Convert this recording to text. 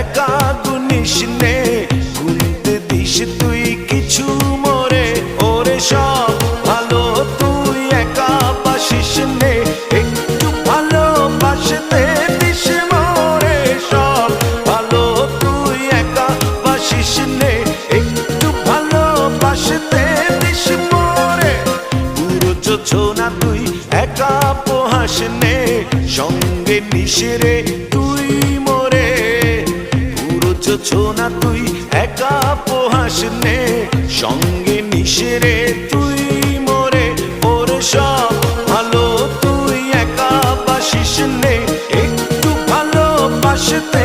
একা গুনিস নে গুনতে দিস তুই কিছু মোরে। ওরে সব ভালো, তুই একা বাসিস নে। একটু ভালো বাসতে দিস মোরে। সব ভালো, তুই একা বাসিস নে। একটু ভালো বাসতে দিস মোরে। পুরো যোছনা তুই একা পোহাস নে। সঙ্গে নিশিরে তুই মোরে বুঝছ না তুই? একা পোহাস নে। সঙ্গে মিশেরে তুই মরে ওর সব ভালো। তুই একা বাসিস নে। একটু ভালোবাসতে